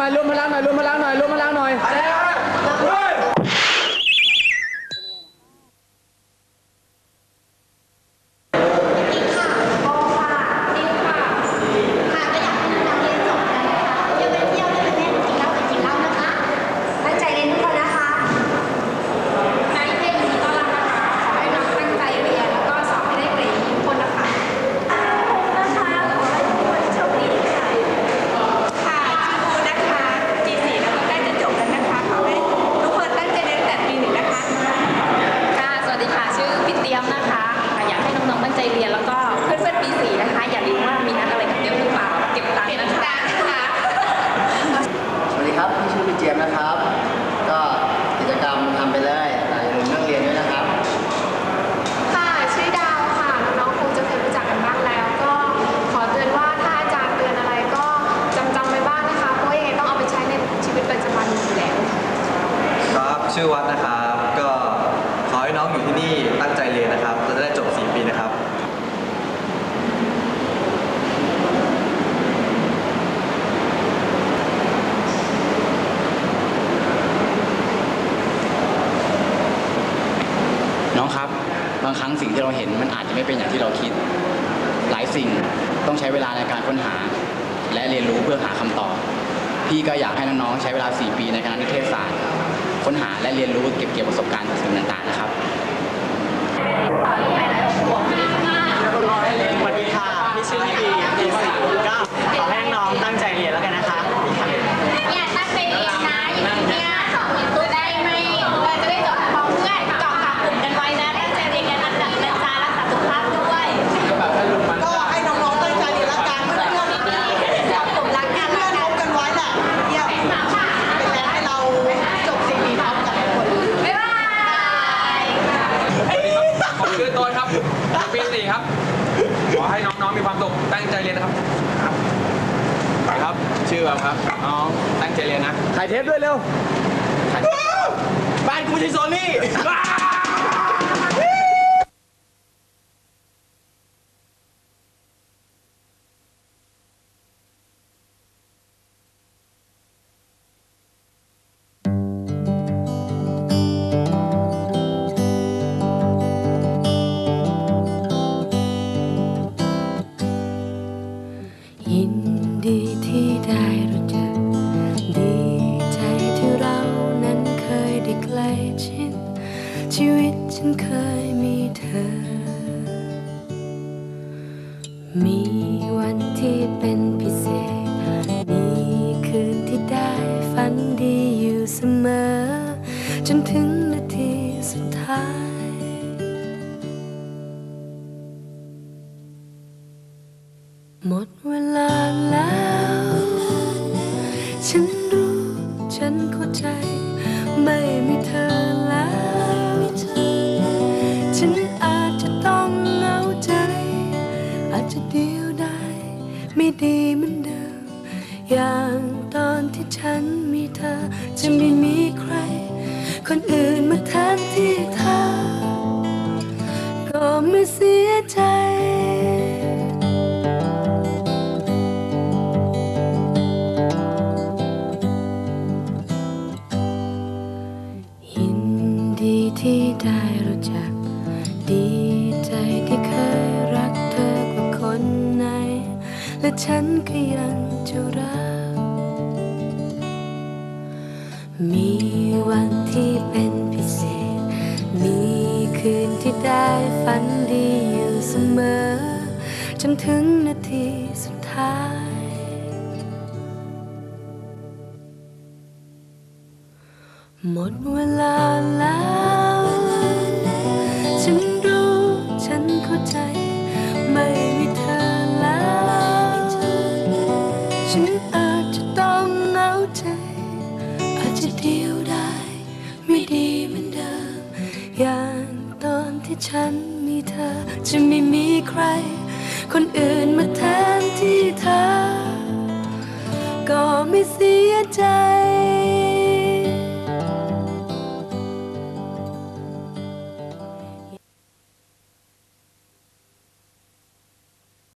มาลุวมาล้างหน่อยลุวมาล้างหน่อยลุวมาล้างหน่อย ใจเรียนแล้วก็เพื่อนๆปีสีนะคะ อย่าลืมว่ามีนัดอะไรกับเตี้ยหรือเปล่าเก็บตังค์นะคะสวัสดีครับชื่อพี่เจียมนะครับ ก็กิจกรรมทำไปได้แต่อย่าลืมเรื่องเรียนด้วยนะครับ ค่ะชื่อดาวค่ะ น้องคงจะเคยรู้จักกันบ้างแล้ว ก็ขอเตือนว่าถ้าอาจารย์เตือนอะไรก็จำจำไว้บ้างนะคะ เพราะยังไงต้องเอาไปใช้ในชีวิตประจำวันอยู่แล้ว ครับ ชื่อวัดนะครับ น้องครับ บางครั้งสิ่งที่เราเห็นมันอาจจะไม่เป็นอย่างที่เราคิด หลายสิ่งต้องใช้เวลาในการค้นหา และเรียนรู้เพื่อหาคำตอบ พี่ก็อยากให้น้องๆใช้เวลา 4 ปีในคณะนิเทศศาสตร์ ค้นหาและเรียนรู้เก็บเกี่ยวประสบการณ์สิ่งต่างๆนะครับ สวัสดีค่ะพี่ชื่อพี่บีปีสี่ก็ขอให้น้องๆตั้งใจเรียนแล้วกันนะคะ เนี่ยตั้งใจเรียนนะอย่างเงี้ยสองตัวได้ไหมเราจะได้จบพร้อมเพื่อนเกาะกลุ่มกันไว้นะตั้งใจเรียนกันอันดับนะจ๊ะรักษาสุขภาพด้วย ก็ให้น้องๆตั้งใจเรียนละกันเพื่อนๆ เกาะกลุ่มรักกัน เพื่อนพบกันไว้แหละเยี่ยมเป็นแรงให้เราจบสิ่งนี้พร้อมกันทุกคน บ๊ายบาย ผมชื่อต้นครับปีสี่ครับ ขอให้น้องๆมีความสุขตั้งใจเรียนนะครับ ครับ ชื่อแบบครับน้องตั้งใจเรียนนะถ่ายเทปด้วยเร็ว บ้านกูไม่ใช่โซนี่ ฉันเคยมีเธอ มีวันที่เป็นพิเศษ มีคืนที่ได้ฝันดีอยู่เสมอ จนถึง ไม่ดีเหมือนเดิม อย่างตอนที่ฉันมีเธอ จะไม่มีใคร คนอื่นมาแทนที่เธอ ก็ไม่เสียใจ และฉันก็ยังจะรัก มีวันที่เป็นพิเศษ มีคืนที่ได้ฝันดีอยู่เสมอ จนถึงนาทีสุดท้าย หมดเวลาแล้ว จะเดียวได้ ไม่ดีเหมือนเดิม อย่างตอนที่ฉันมีเธอ จะไม่มีใคร คนอื่นมาแทนที่เธอ ก็ไม่เสียใจ